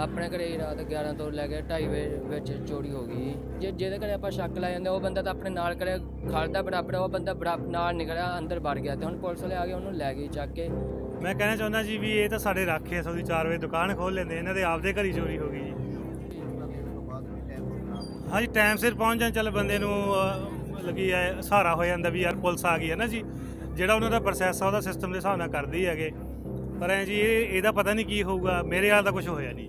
ਆਪਣੇ ਘਰੇ ਰਾਤ 11 ਤੋਂ ਲੈ ਕੇ 2:30 ਵਜੇ ਵਿੱਚ ਚੋਰੀ ਹੋ ਗਈ। ਜੇ ਜਿਹਦੇ ਘਰੇ ਆਪਾਂ ਸ਼ੱਕ ਲਾ ਜਾਂਦੇ ਉਹ ਬੰਦਾ ਤਾਂ ਆਪਣੇ ਨਾਲ ਕਰੇ ਖੜਦਾ ਬਰਾਬਰ ਉਹ ਬੰਦਾ ਬਰਾਬਰ ਨਾਲ ਨਿਕਲਿਆ ਅੰਦਰ ਵੜ ਗਿਆ ਤੇ ਹੁਣ ਪੁਲਿਸ ਵਾਲੇ ਆ ਗਏ ਉਹਨੂੰ ਲੈ ਗਏ ਚੱਕ ਕੇ। ਮੈਂ ਕਹਿਣਾ ਚਾਹੁੰਦਾ ਜੀ ਵੀ ਇਹ ਤਾਂ ਸਾਡੇ ਰਾਖੇ ਆ ਸੌਦੀ 4 ਵਜੇ ਦੁਕਾਨ ਖੋਲ ਲੈਂਦੇ ਇਹਨਾਂ ਦੇ ਆਪਦੇ ਘਰੀ ਚੋਰੀ ਹੋ ਗਈ ਜੀ। ਹਾਂਜੀ ਟਾਈਮ ਸਿਰ ਪਹੁੰਚ ਜਾਣ ਚੱਲ ਬੰਦੇ ਨੂੰ ਅਹ, ਲੱਗੀ ਹੈ ਸਹਾਰਾ ਹੋ ਜਾਂਦਾ ਵੀ ਯਾਰ ਪੁਲਿਸ ਆ ਗਈ ਹੈ ਨਾ ਜੀ। ਜਿਹੜਾ ਉਹਨਾਂ ਦਾ ਪ੍ਰੋਸੈਸ ਆ ਉਹਦਾ ਸਿਸਟਮ ਦੇ ਹਿਸਾਬ ਨਾਲ ਕਰਦੀ ਹੈਗੇ। ਪਰ ਐ ਜੀ ਇਹ ਇਹਦਾ ਪਤਾ ਨਹੀਂ ਕੀ ਹੋਊਗਾ ਮੇਰੇ ਹਾਲ ਤਾਂ ਕੁਝ ਹੋਇਆ ਨਹੀਂ।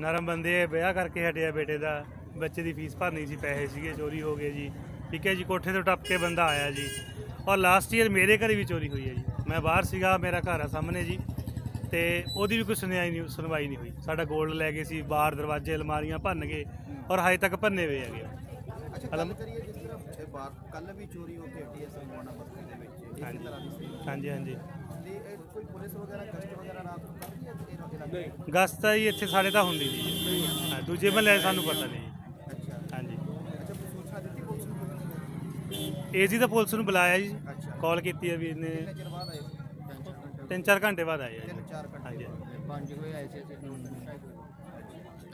ਨਰਮ ਬੰਦੇ ਵਿਆਹ ਕਰਕੇ ਹਟਿਆ ਬੇਟੇ ਦਾ ਬੱਚੇ ਦੀ ਫੀਸ ਭਰਨੀ ਸੀ ਪੈਸੇ ਸੀਗੇ ਚੋਰੀ ਹੋ ਗਏ ਜੀ। ਠੀਕ ਹੈ ਜੀ ਕੋਠੇ ਤੋਂ ਟੱਪ ਕੇ ਬੰਦਾ ਆਇਆ ਜੀ। ਔਰ ਲਾਸਟ ਈਅਰ ਮੇਰੇ ਘਰੇ ਵੀ ਚੋਰੀ ਹੋਈ ਹੈ ਜੀ। ਮੈਂ ਬਾਹਰ ਸੀਗਾ ਮੇਰਾ ਘਰ ਆ ਸਾਹਮਣੇ ਜੀ। ਤੇ ਉਹਦੀ ਵੀ ਕੋਈ ਸੁਣਾਈ ਨਹੀਂ ਸੁਣਵਾਈ ਨਹੀਂ ਹੋਈ। ਸਾਡਾ 골ਡ ਲੈ ਗਏ ਸੀ ਬਾਹਰ ਦਰਵਾਜ਼ੇ ਅਲਮਾਰੀਆਂ ਭੰਨ ਗਏ ਔਰ ਹਜੇ ਤੱਕ ਭੰਨੇ ਹੋਏ ਹੈਗੇ ਅੱਛਾ ਗੱਲ ਕਰੀਏ ਜਿਸ ਤਰ੍ਹਾਂ ਇਹ ਬਾਹਰ ਕੱਲ ਵੀ ਚੋਰੀ ਹੋ ਕੇ ਹਟੀ ਹੈ ਸੰਗਵਾਨਾ ਬਸਤੀ ਦੇ ਵਿੱਚ ਇਸੇ ਹਾਂਜੀ। ਤਰ੍ਹਾਂ ਦੀ ਸੀ ਹਾਂਜੀ ਹਾਂਜੀ। ਤੇ ਇਹ ਕੋਈ ਪੁਲਿਸ ਵਗੈਰਾ ਗਸ਼ਤ ਵਗੈਰਾ ਰਾਤ ਨੂੰ ਕਰਦੀ ਹੈ ਇਹ ਇਲਾਕੇ ਗਸਤ ਤਾਂ ਜੀ ਇੱਥੇ ਸਾਡੇ ਤਾਂ ਹੁੰਦੀ ਨਹੀਂ ਜੀ। ਹਾਂ, ਦੂਜੇ ਮਹੱਲੇ ਸਾਨੂੰ ਪਤਾ ਨਹੀਂ ਜੀ। ਅੱਛਾ। ਹਾਂਜੀ। ਅੱਛਾ ਸੂਚਨਾ ਦਿੱਤੀ ਪੁਲਿਸ ਨੂੰ ਏਜੀ ਤਾਂ ਪੁਲਿਸ ਨੂੰ ਬੁਲਾਇਆ ਜੀ। ਅੱਛਾ। ਕਾਲ ਕੀਤੀ ਹੈ ਵੀ ਇਹਨੇ। ਕਿੰਨੇ ਚਿਰ ਬਾਅਦ ਆਏ ਸੀ? ਤਿੰਨ ਚਾਰ ਘੰਟੇ ਬਾਅਦ ਆਏ ਆ ਤਿੰਨ ਜੀ ਚਾਰ ਘੰਟੇ ਹਾਂਜੀ। ਪੰਜ ਵਜੇ ਆਏ ਸੀ ਅਸੀਂ।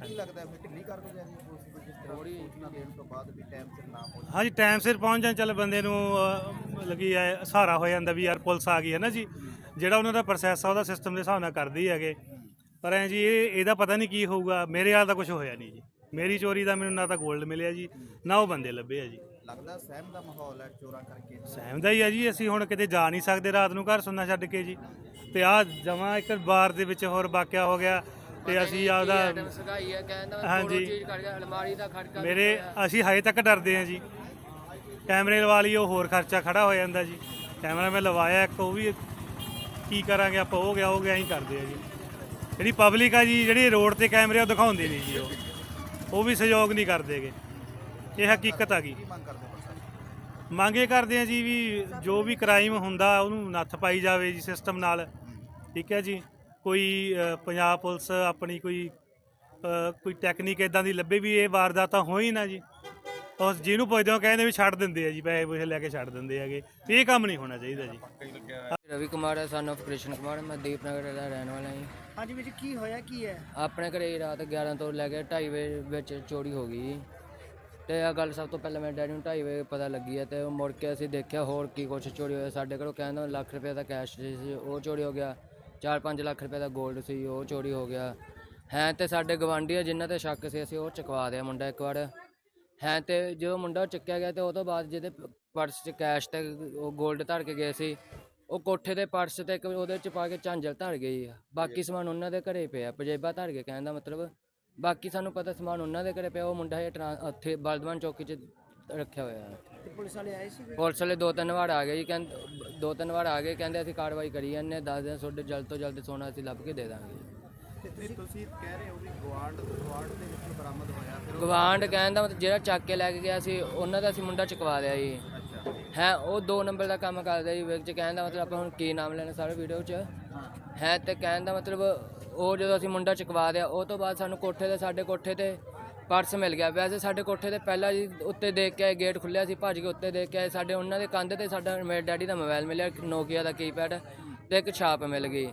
ਕੀ ਲੱਗਦਾ ਹੈ? ਫਿਰ ਢਿੱਲੀ ਕਰ ਹੋ ਜਾਂਦੀ ਹੈ ਪੁਲਿਸ ਦੀ ਜਿਸ ਤਰ੍ਹਾਂ ਸੂਚਨਾ ਦੇਣ ਤੋਂ ਬਾਅਦ ਵੀ ਟਾਈਮ ਸਿਰ ਨਾ ਪਹੁੰਚ? ਹਾਂਜੀ ਟਾਈਮ ਸਿਰ ਪਹੁੰਚ ਜਾਣ ਚੱਲ ਬੰਦੇ ਨੂੰ ਅਹ, ਲੱਗੀ ਐ ਸਹਾਰਾ ਹੋ ਜਾਂਦਾ ਵੀ ਯਾਰ ਪੁਲਿਸ ਆ ਗਈ ਹੈ ਨਾ ਜੀ। ਜਿਹੜਾ ਉਹਨਾਂ ਦਾ ਪ੍ਰੋਸੈਸ ਆ ਉਹਦਾ ਸਿਸਟਮ ਦੇ ਹਿਸਾਬ ਨਾਲ ਕਰਦੀ ਹੈਗੇ। ਪਰ ਐ ਜੀ ਇਹ ਇਹਦਾ ਪਤਾ ਨਹੀਂ ਕੀ ਹੋਊਗਾ। ਮੇਰੇ ਹਾਲ ਤਾਂ ਕੁਝ ਹੋਇਆ ਨਹੀਂ ਜੀ। ਮੇਰੀ ਚੋਰੀ ਦਾ ਮੈਨੂੰ ਨਾ ਤਾਂ 골ਡ ਮਿਲਿਆ ਜੀ ਨਾ ਉਹ ਬੰਦੇ ਲੱਭੇ ਆ ਜੀ। ਲੱਗਦਾ ਸਹਿਮ ਦਾ ਮਾਹੌਲ ਹੈ ਚੋਰਾਂ ਕਰਕੇ? ਸਹਿਮ ਦਾ ਹੀ ਆ ਜੀ ਅਸੀਂ ਹੁਣ ਕਿਤੇ ਜਾ ਨਹੀਂ ਸਕਦੇ ਰਾਤ ਨੂੰ ਘਰ ਸੁਣਨਾ ਛੱਡ ਕੇ ਜੀ। ਤੇ ਆ ਜਮਾ ਇੱਕ ਬਾਰ ਦੇ ਵਿੱਚ ਹੋਰ ਵਾਕਿਆ ਹੋ ਗਿਆ। ਤੇ ਅਸੀਂ ਆਪਦਾ ਸਗਾਈ ਹੈ ਕਹਿੰਦਾ ਮੈਂ ਹਾਂਜੀ। ਕੋਲੋਂ ਚੀਜ਼ ਕੱਢ ਗਿਆ ਅਲਮਾਰੀ ਦਾ ਖੜਕਾ ਮੇਰੇ ਅਸੀਂ ਹਜੇ ਤੱਕ ਡਰਦੇ ਹਾਂ ਜੀ। ਕੈਮਰੇ ਲਵਾ ਲਈ ਉਹ ਹੋਰ ਖਰਚਾ ਖੜਾ ਹੋ ਜਾਂਦਾ ਜੀ। ਕੈਮਰਾ ਮੈਂ ਲਵਾਇਆ ਇੱਕ ਉਹ ਵੀ ਕੀ ਕਰਾਂਗੇ ਆਪਾਂ ਹੋ ਗਿਆ ਹੋ ਗਿਆ ਹੀ ਕਰਦੇ ਆ ਜੀ। ਜਿਹੜੀ ਪਬਲਿਕ ਆ ਜੀ ਜਿਹੜੀ ਰੋਡ ਤੇ ਕੈਮਰੇ ਉਹ ਦਿਖਾਉਂਦੇ ਨਹੀਂ ਜੀ ਉਹ। ਉਹ ਵੀ ਸਹਿਯੋਗ ਨਹੀਂ ਕਰਦੇਗੇ ਇਹ ਹਕੀਕਤ ਆ ਗਈ ਮੰਗੇ ਕਰਦੇ ਆ ਜੀ ਵੀ ਜੋ ਵੀ ਕ੍ਰਾਈਮ ਹੁੰਦਾ ਉਹਨੂੰ ਨੱਥ ਪਾਈ ਜਾਵੇ ਜੀ ਸਿਸਟਮ ਨਾਲ। ਠੀਕ ਹੈ ਜੀ? ਕੋਈ ਪੰਜਾਬ ਪੁਲਿਸ ਆਪਣੀ ਕੋਈ ਕੋਈ ਟੈਕਨੀਕ ਇਦਾਂ ਦੀ ਲੱਭੇ ਵੀ ਇਹ ਵਾਰਦਾਤਾਂ ਹੋਈ ਨਾ ਜੀ। ਉਸ ਜਿਹਨੂੰ ਪੁੱਛਦੇ ਹੋ ਕਹਿੰਦੇ ਵੀ ਛੱਡ ਦਿੰਦੇ ਆ ਜੀ ਪੈਸੇ ਪੂਸੇ ਲੈ ਕੇ ਛੱਡ ਦਿੰਦੇ ਹੈਗੇ। ਇਹ ਕੰਮ ਨਹੀਂ ਹੋਣਾ ਚਾਹੀਦਾ ਜੀ। ਰਵੀ ਕੁਮਾਰ ਹੈ ਸਨ of ਕ੍ਰਿਸ਼ਨ ਕੁਮਾਰ ਮੈਂ ਦੀਪਨਗਰ ਦਾ ਰਹਿਣ ਵਾਲਾ ਹਾਂ ਹਾਂਜੀ ਵਿੱਚ ਕੀ ਹੋਇਆ ਕੀ ਹੈ? ਆਪਣੇ ਘਰੇ ਹੀ ਰਾਤ 11 ਤੋਂ ਲੈ ਕੇ 2:30 ਵਜੇ ਵਿੱਚ ਚੋਰੀ ਹੋ ਗਈ ਤੇ ਇਹ ਗੱਲ ਸਭ ਤੋਂ ਪਹਿਲਾਂ ਮੇਰੇ ਡੈਡੀ ਨੂੰ 2:30 ਵਜੇ ਪਤਾ ਲੱਗੀ ਹੈ ਤੇ ਉਹ ਮੁੜ ਕੇ ਅਸੀਂ ਦੇਖਿਆ ਹੋਰ ਕੀ ਕੁਛ ਚੋਰੀ ਹੋਇਆ। ਸਾਡੇ ਘਰੋਂ ਕਹਿੰਦਾ ਲੱਖ ਰੁਪਏ ਦਾ ਕੈਸ਼ ਸੀ ਉਹ ਚੋਰੀ ਹੋ ਗਿਆ। 4-5 ਲੱਖ ਰੁਪਏ ਦਾ 골ਡ ਸੀ ਉਹ ਚੋਰੀ ਹੋ ਗਿਆ। ਹੈ ਤੇ ਸਾਡੇ ਗਵਾਂਢੀ ਆ ਜਿਨ੍ਹਾਂ ਤੇ ਸ਼ੱਕ ਸੀ ਅਸੀਂ ਉਹ ਚੁਕਵਾ ਦਿਆ ਮੁੰਡਾ ਇੱਕ ਵਾਰ। ਹੈ ਤੇ ਜਦੋਂ ਮੁੰਡਾ ਚੱਕਿਆ ਗਿਆ ਤੇ ਉਹ ਤੋਂ ਬਾਅਦ ਜਿਹਦੇ ਪਰਸ 'ਚ ਕੈਸ਼ ਤੇ ਉਹ 골ਡ ਧਰ ਕੇ ਗਏ ਸੀ ਉਹ ਕੋਠੇ ਦੇ ਪਰਸ ਤੇ ਇੱਕ ਉਹਦੇ 'ਚ ਪਾ ਕੇ ਝਾਂਜਰ ਧਰ ਗਈ ਆ। ਬਾਕੀ ਸਮਾਨ ਉਹਨਾਂ ਦੇ ਘਰੇ ਪਿਆ ਪਜੇਬਾ ਧਰ ਕੇ ਕਹਿਣ ਦਾ ਮਤਲਬ ਬਾਕੀ ਸਾਨੂੰ ਪਤਾ ਸਮਾਨ ਉਹਨਾਂ ਦੇ ਘਰੇ ਪਿਆ ਉਹ ਮੁੰਡਾ ਹੈ ਟਰਾਂ ਉੱਥੇ ਬਲਦਵਾਨ ਚੌਕੀ 'ਚ ਰੱਖਿਆ ਹੋਇਆ। ਹੈ ਪੁਲਿਸ ਵਾਲੇ ਆਏ ਸੀ ਪੁਲਿਸ ਵਾਲੇ ਦੋ ਤਿੰਨ ਵਾਰ ਆ ਗਏ ਜੀ ਕਹਿੰਦੇ ਦੋ ਤਿੰਨ ਵਾਰ ਆ ਗਏ ਕਹਿੰਦੇ ਅਸੀਂ ਕਾਰਵਾਈ ਕਰੀ ਜਾਂਦੇ ਹਾਂ, ਦੱਸ ਦਿਨ ਤੁਹਾਡੇ ਜਲਦ ਤੋਂ ਜਲਦ ਸੋਨਾ ਅਸੀਂ ਲੱਭ ਕੇ ਦੇ ਦਾਂਗੇ। ਤੇ ਤੁਸੀਂ ਤੁਸੀਂ ਕਹਿ ਰਹੇ ਹੋ ਵੀ ਗਵਾਂਡ ਗਵਾਂਡ ਦੇ ਵਿੱਚੋਂ ਬਰਾਮਦ ਹੋਇਆ ਫਿਰ ਉਹ- ਗਵਾਂਡ ਕਹਿੰਦਾ ਮਤਲਬ ਜਿਹੜਾ ਚੱਕ ਕੇ ਲੈ ਕੇ ਗਿਆ ਸੀ ਉਹਨਾਂ ਦਾ ਅਸੀਂ ਮੁੰਡਾ ਚੁਕਵਾ ਲਿਆ ਜੀ। ਹੈ ਉਹ ਦੋ ਨੰਬਰ ਦਾ ਕੰਮ ਕਰਦਾ ਜੀ ਵਿੱਚ ਕਹਿਣ ਦਾ ਮਤਲਬ ਆਪਾਂ ਹੁਣ ਕੀ ਨਾਮ ਲੈਣਾ ਸਾਰੇ ਵੀਡੀਓ 'ਚ। ਹੈ। ਤੇ ਕਹਿਣ ਦਾ ਮਤਲਬ ਉਹ ਜਦੋਂ ਅਸੀਂ ਮੁੰਡਾ ਚੁਕਵਾ ਦਿਆ ਉਹ ਤੋਂ ਬਾਅਦ ਸਾਨੂੰ ਕੋਠੇ ਤੇ ਸਾਡੇ ਕੋਠੇ ਤੇ ਪਰਸ ਮਿਲ ਗਿਆ। ਵੈਸੇ ਸਾਡੇ ਕੋਠੇ ਤੇ ਪਹਿਲਾਂ ਜੀ ਉੱਤੇ ਦੇਖ ਕੇ ਆਏ, ਗੇਟ ਖੁੱਲਿਆ ਸੀ, ਭੱਜ ਕੇ ਉੱਤੇ ਦੇਖ ਕੇ ਆਏ। ਸਾਡੇ ਉਹਨਾਂ ਦੇ ਕੰਧ ਤੇ ਸਾਡਾ, ਮੇਰੇ ਡੈਡੀ ਦਾ ਮੋਬਾਈਲ ਮਿਲਿਆ ਨੋਕੀਆ ਦਾ ਕੀਪੈਡ ਤੇ ਇੱਕ ਛਾਪ ਮਿਲ ਗਈ।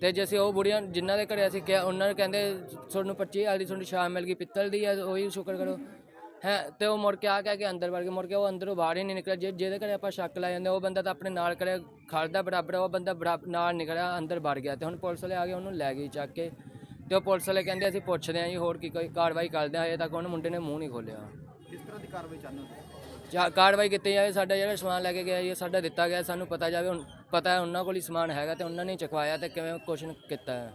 ਤੇ ਜੇ ਅਸੀਂ ਉਹ ਬੁੜੀਆਂ ਜਿਨ੍ਹਾਂ ਦੇ ਘਰੇ ਅਸੀਂ ਕਿਹਾ, ਉਹਨਾਂ ਨੇ ਕਹਿੰਦੇ, ਤੁਹਾਨੂੰ 25 ਵਾਲੀ ਤੁਹਾਨੂੰ ਛਾਪ ਮਿਲ ਗਈ, ਪਿੱਤਲ ਦੀ ਹੈ ਉਹੀ ਸ਼ੁਕਰ ਕਰੋ। ਹੈ, ਤੇ ਉਹ ਮੁੜ ਕੇ ਆ ਕਹਿ ਕੇ ਅੰਦਰ ਵੜ ਕੇ ਮੁੜ ਕੇ ਉਹ ਅੰਦਰੋਂ ਬਾਹਰ ਹੀ ਨਹੀਂ ਨਿਕਲਿਆ। ਜੇ, ਜਿਹਦੇ ਘਰੇ ਆਪਾਂ ਸ਼ੱਕ ਲਾ ਜਾਂਦੇ, ਉਹ ਬੰਦਾ ਤਾਂ ਆਪਣੇ ਨਾਲ ਕਰੇ ਖੜਦਾ ਬਰਾਬਰ ਉਹ ਬੰਦਾ ਬਰਾਬਰ ਨਾਲ ਨਿਕਲਿਆ, ਅੰਦਰ ਵੜ ਗਿਆ। ਤੇ ਹੁਣ ਪੁਲਿਸ ਵਾਲੇ ਆ ਗਏ ਉਹਨੂੰ ਲੈ ਗਈ ਚੱਕ ਕੇ। ਤੇ ਉਹ ਪੁਲਿਸ ਵਾਲੇ ਕਹਿੰਦੇ ਅਸੀਂ ਪੁੱਛਦੇ ਹਾਂ ਜੀ ਹੋਰ ਕੀ ਕੋਈ ਕਾਰਵਾਈ ਕਰਦੇ ਹਾਂ ਹਜੇ ਤੱਕ ਉਹਨੇ ਮੁੰਡੇ ਨੇ ਮੂੰਹ ਨਹੀਂ ਖੋਲਿਆ ਕਿਸ ਤਰ੍ਹਾਂ ਦੀ ਕਾਰਵਾਈ ਚਾਹੁੰਦੇ ਹੋ? ਜਾਂ ਕਾਰਵਾਈ ਕੀਤੀ ਜਾਵੇ ਸਾਡਾ ਜਿਹੜਾ ਸਮਾਨ ਲੈ ਕੇ ਗਿਆ ਜੀ ਸਾਡਾ ਦਿੱਤਾ ਗਿਆ ਸਾਨੂੰ ਪਤਾ ਜਾਵੇ ਹੁਣ ਪਤਾ ਹੈ ਉਹਨਾਂ ਕੋਲ ਹੀ ਸਮਾਨ ਹੈਗਾ ਤੇ ਉਹਨਾਂ ਨੇ ਚੁਕਵਾਇਆ ਤੇ ਕਿਵੇਂ ਕੁਛ ਕੀਤਾ ਹੈ